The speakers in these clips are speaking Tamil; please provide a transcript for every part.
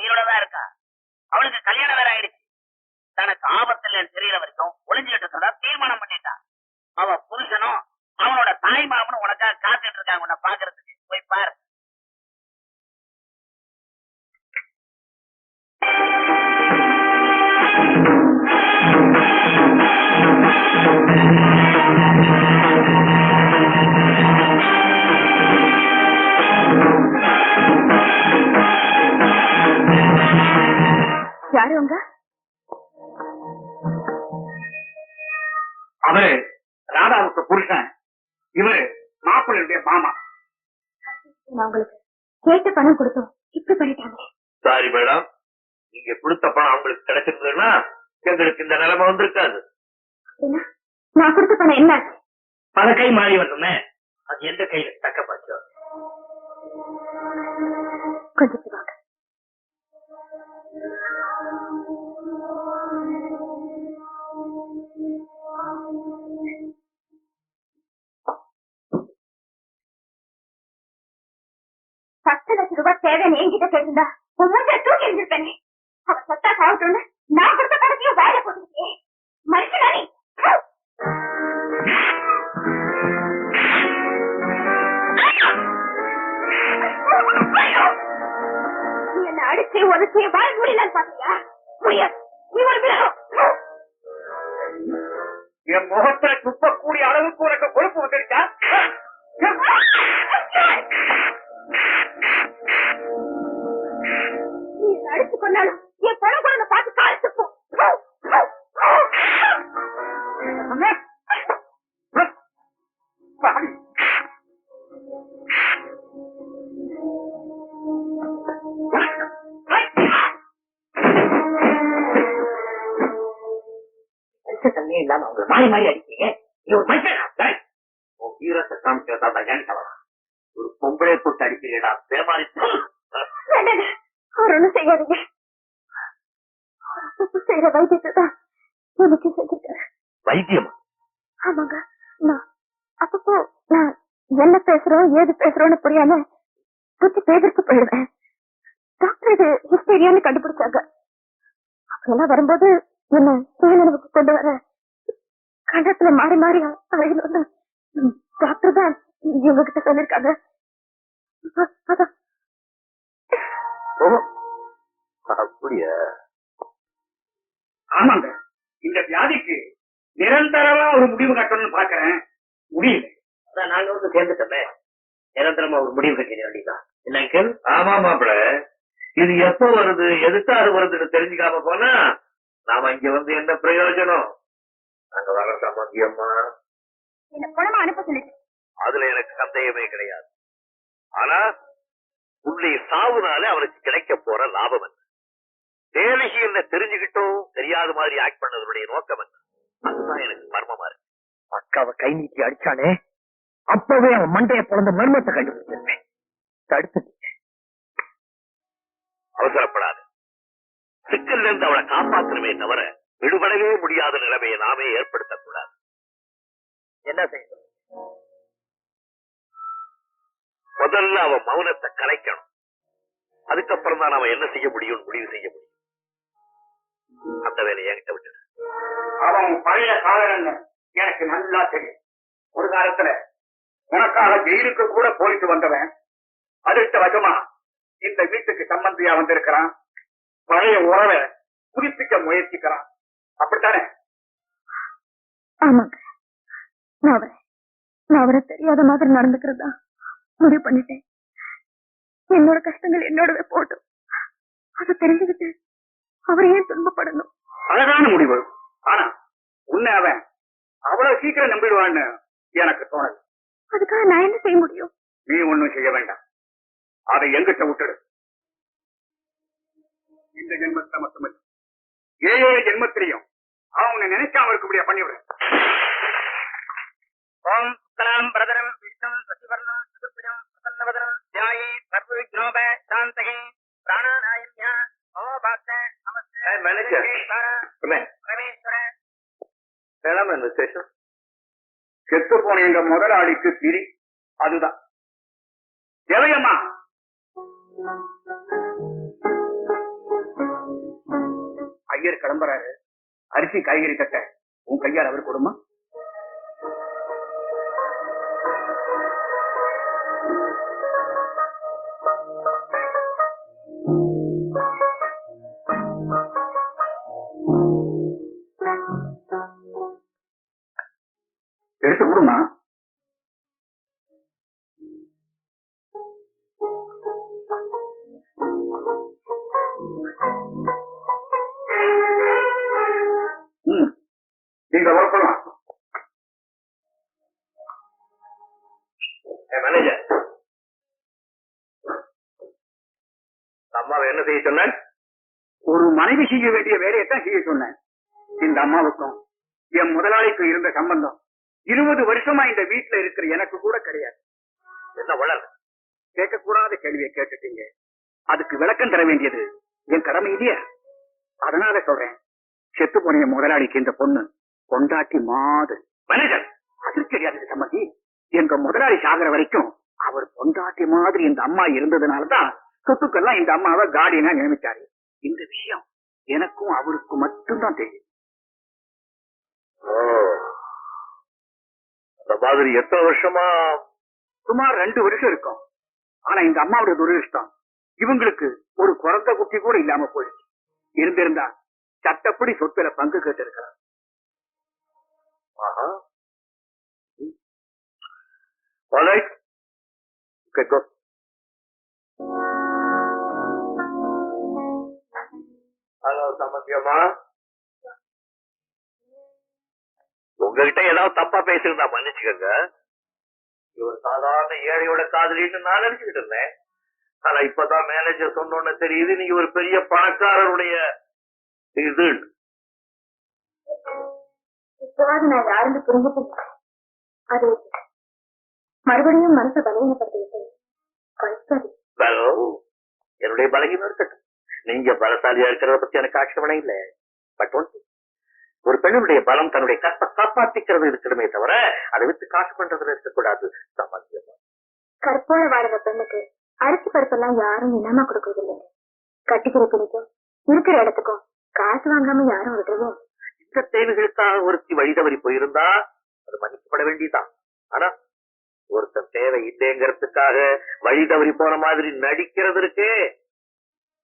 உயிரோட தான் இருக்கா? அவளுக்கு கல்யாணம் வேற ஆயிடுச்சு. தனக்கு ஆபத்துல தெரியற வரைக்கும் ஒளிஞ்சுக்கிட்டு சொல்ல தீர்மானம் பண்ணிட்டான் அவ புருஷனும் அவனோட தாய் மாமனும் உனக்காக காத்துட்டு இருக்காங்க உன்னை பாக்குறதுக்கு. போய் பாரு. யாரு அவரு ராதாவுக்கு புருஷன். இவரு மாப்பிள்ளையுடைய மாமா. நான் உங்களுக்கு கேட்ட பணம் கொடுத்தோம். இப்படி பண்ணிட்டாங்க. சாரி மேடம் நீங்க கொடுத்த பணம் அவங்களுக்கு கிடைச்சிருந்ததுன்னா எங்களுக்கு இந்த நிலைமை வந்திருக்காது. நான் கொடுத்த பணம் என்ன? பல கை மாறி வரணுமே. அது எந்த கையில தக்க பாச்சோ கொஞ்சம் பத்து லட்சம் ரூபாய் தேவைன்னு என்கிட்ட கேட்டிருந்தா உன் மூஞ்ச தூக்கி அவ சத்தா சாப்பிட்டோன்னு நான் கொடுத்த பணத்தையும் வேலை போட்டுக்கிட்டே. என்ன அடிச்சு உதச்சி வாய் முடியலன்னு பாத்தியா? முடியாது நீ ஒரு மிருகம் என் முகத்துல துப்பக்கூடிய அளவுக்கு உனக்கு கொழுப்பு வந்துருச்சா கொண்டாலும் என் பணம் கூட பார்த்து கால் துப்பும். தண்ணியே இல்லாம அவங்க மாறி மாறி அடிக்கீங்க நீ ஒரு மனுஷனா உன் வீரத்தை காமிக்கிறதா ஏன் சொல்லலாம் ஒரு பொம்பளை போட்டு அடிக்கிறீடா பேமாரி வேண்டாங்க. அவர் ஒண்ணும் செய்யாதீங்க செய்யற வைத்தியத்தை தான் எனக்கு வைத்தியம் ஆமாங்க நான் அப்பப்போ நான் என்ன பேசுறோம் ஏது பேசுறோம்னு புரியாம புத்தி பேதற்கு போயிடுவேன் டாக்டர் இது ஹிஸ்டீரியான்னு கண்டுபிடிச்சாங்க அப்படியெல்லாம் வரும்போது என்ன சுயநினைவுக்கு கொண்டு வர கண்டத்துல மாறி மாறி அழகணும்னு டாக்டர் தான் இவங்க கிட்ட சொல்லிருக்காங்க அப்படியா ஆமாங்க. இந்த வியாதிக்கு நிரந்தரமா ஒரு முடிவு கட்டணும்னு பாக்குறேன். முடியல. அதான் நாங்க வந்து சேர்ந்துட்டோமே. நிரந்தரமா ஒரு முடிவு கட்டிட வேண்டியதான் என்ன அங்கிள்? ஆமா மாப்பிள. இது எப்ப வருது? எதுக்காக வருதுன்னு தெரிஞ்சுக்காம போனா நாம இங்க வந்து என்ன பிரயோஜனம்? அங்க வர சம்பந்தியம்மா அதுல எனக்கு சந்தேகமே கிடையாது. ஆனா உன்னுடைய சாவுனால அவனுக்கு கிடைக்க போற லாபம் என்ன தேவகி என்ன தெரிஞ்சுக்கிட்டும் தெரியாத மாதிரி ஆக்ட் பண்ணதனுடைய நோக்கம் என்ன? அதுதான் எனக்கு மர்மமா இருக்கு. அக்காவை கை நீட்டி அடிச்சானே அப்பவே அவன் மண்டைய பிறந்த மர்மத்தை கண்டுபிடிச்சிருப்பேன். தடுத்து அவசரப்படாது. சிக்கல்ல இருந்து அவளை காப்பாற்றணுமே தவிர விடுபடவே முடியாத நிலைமையை நாமே ஏற்படுத்தக்கூடாது. என்ன செய்யணும்? முதல்ல அவன் மௌனத்தை கலைக்கணும். அதுக்கப்புறம் தான் அவன் என்ன செய்ய முடியும் முடிவு செய்ய முடியும். அந்த வேலையை என்கிட்ட விட்டு அவன் பழைய காதலன்னு எனக்கு நல்லா தெரியும். ஒரு காலத்துல உனக்காக ஜெயிலுக்கு கூட போயிட்டு வந்தவன் அடுத்த வசமா இந்த வீட்டுக்கு சம்பந்தியா வந்திருக்கிறான். பழைய உறவை புதுப்பிக்க முயற்சிக்கிறான். அப்படித்தானே? ஆமாங்க. நான் அவரை நான் அவரை தெரியாத மாதிரி நடந்துக்கிறதா முடிவு பண்ணிட்டேன். என்னோட கஷ்டங்கள் என்னோடவே போட்டும். அதை தெரிஞ்சுக்கிட்டு அவர் ஏன் துன்பப்படணும்? அழகான முடிவு. ஆனா உன்னை அவன் அவ்வளவு சீக்கிரம் நம்பிடுவான்னு எனக்கு தோணல. அதுக்காக நான் என்ன செய்ய முடியும்? நீ ஒண்ணும் செய்ய வேண்டாம். அதை எங்கிட்ட விட்டுடு. இந்த ஜென்மத்தை மட்டுமல்ல. ஏழு ஜென்மத்திலையும் அவனை நினைக்காம இருக்கபடியா பண்ணிவிடுறேன். ஓம் பிரதரம் விஷ்ணம் சசிவர்ணம் செத்து போன எங்க முதலாளிக்கு திரி அதுதான். எவையம்மா ஐயர் கிளம்புறாரு. அரிசி காய்கறி கட்ட உன் கையால் அவர் கொடுமா? வரப்படலாம் மேனேஜர் அம்மாவை என்ன செய்ய சொன்ன ஒரு மனைவி செய்ய வேண்டிய வேலையை தான் செய்ய சொன்னேன். இந்த அம்மாவுக்கும் என் முதலாளிக்கும் இருந்த சம்பந்தம் இருபது வருஷமா இந்த வீட்டுல இருக்கிற எனக்கு கூட கிடையாது. என்ன வளர்? கேட்கக்கூடாத கேள்வியை கேட்டுட்டீங்க. அதுக்கு விளக்கம் தர வேண்டியது என் கடமை இல்லையா? அதனால சொல்றேன். செத்து போன முதலாளிக்கு இந்த பொண்ணு கொண்டாட்டி மாது மேனேஜர் அது தெரியாது சம்மதி எங்க முதலாளி சாகிற வரைக்கும் அவர் பொண்டாட்டி மாதிரி இந்த அம்மா இருந்ததுனாலதான் சொத்துக்கெல்லாம் இந்த அம்மாவை கார்டியனா நியமிச்சாரு. இந்த விஷயம் எனக்கும் அவருக்கும் மட்டும்தான் தெரியும். அந்த மாதிரி எத்தனை வருஷமா? சுமார் ரெண்டு வருஷம் இருக்கும். ஆனா இந்த அம்மாவோட துரதிருஷ்டம் இவங்களுக்கு ஒரு குழந்தை குட்டி கூட இல்லாம போயிடுச்சு. இருந்திருந்தா சட்டப்படி சொத்துல பங்கு கேட்டு இருக்கிறார் ஆஹா ஆல்ரைட் ஓகே கோ ஹலோ சமந்தியம்மா உங்ககிட்ட ஏதாவது தப்பா பேசியிருந்தா மன்னிச்சுக்கோங்க. இவர் சாதாரண ஏழையோட காதலின்னு நான் நினைச்சுக்கிட்டு இருந்தேன். ஆனா இப்பதான் மேனேஜர் சொன்னோன்னு தெரியுது நீங்க ஒரு பெரிய பணக்காரருடைய இது இப்போது நான் யாருன்னு புரிஞ்சுட்டு அது மறுபடியும் மனசு Well, என்னுடைய பலகீனம் இருக்கட்டும். நீங்க பலசாலியா இருக்கிறத பத்தி எனக்கு ஆட்சேபனை இல்ல. பட் ஒரு பெண்ணுடைய பலம் தன்னுடைய கற்ப காப்பாத்திக்கிறது இருக்கணுமே தவிர அதை விட்டு காசு பண்றதுல இருக்கக்கூடாது. சமாளியமா கற்போட வாழ்ற பெண்ணுக்கு அரிசி பருப்பெல்லாம் யாரும் இனமா கொடுக்கறது இல்லைங்க கட்டிக்கிற துணிக்கும் இருக்கிற இடத்துக்கும் காசு வாங்காம யாரும் விடுறதும் இந்த தேவைகளுக்காக ஒருத்தி வழி தவறி போயிருந்தா அது மன்னிக்கப்பட வேண்டியதுதான். ஆனா ஒருத்தன் தேவை இல்லைங்கிறதுக்காக வழி தவறி போன மாதிரி நடிக்கிறது இருக்கே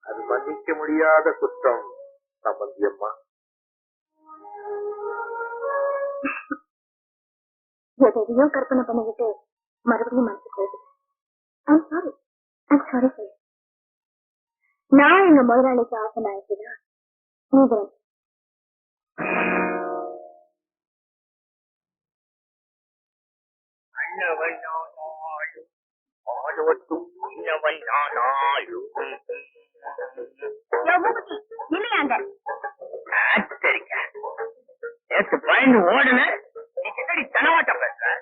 அது மன்னிக்க முடியாத குற்றம். சம்பந்தியம்மா. எதையோ கற்பனை பண்ணிக்கிட்டு மறுபடியும் மனசு போகுது I'm sorry I'm sorry sir நான் எங்க முதலாளிக்கு ஆசை நாயக்கிதான் நீங்க இல்லையாங்க நேற்று பயந்து ஓடுன நீ என்னடி தனவாட்டம் பேசுற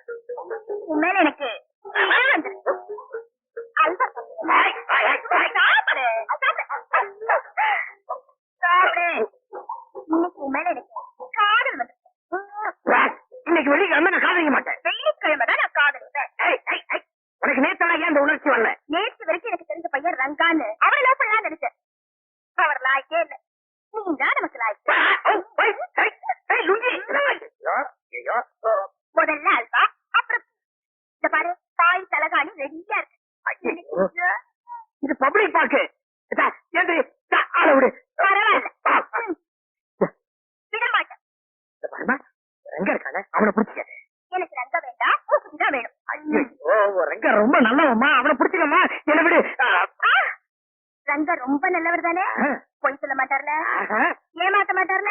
உன் மேல எனக்கு சாப்பிடு. இன்னைக்கு உன் மேல எனக்கு காதல் வந்துருச்சு. இன்னைக்கு நான் காதலிக்க மாட்டேன். ரங்க ரொம்ப நல்லவம்மா. அவனை பிடிச்சிக்கம்மா. என்ன விடு. ரங்க ரொம்ப நல்லவர் தானே பொய் சொல்ல மாட்டார்ல? ஏமாத்த மாட்டார்ல?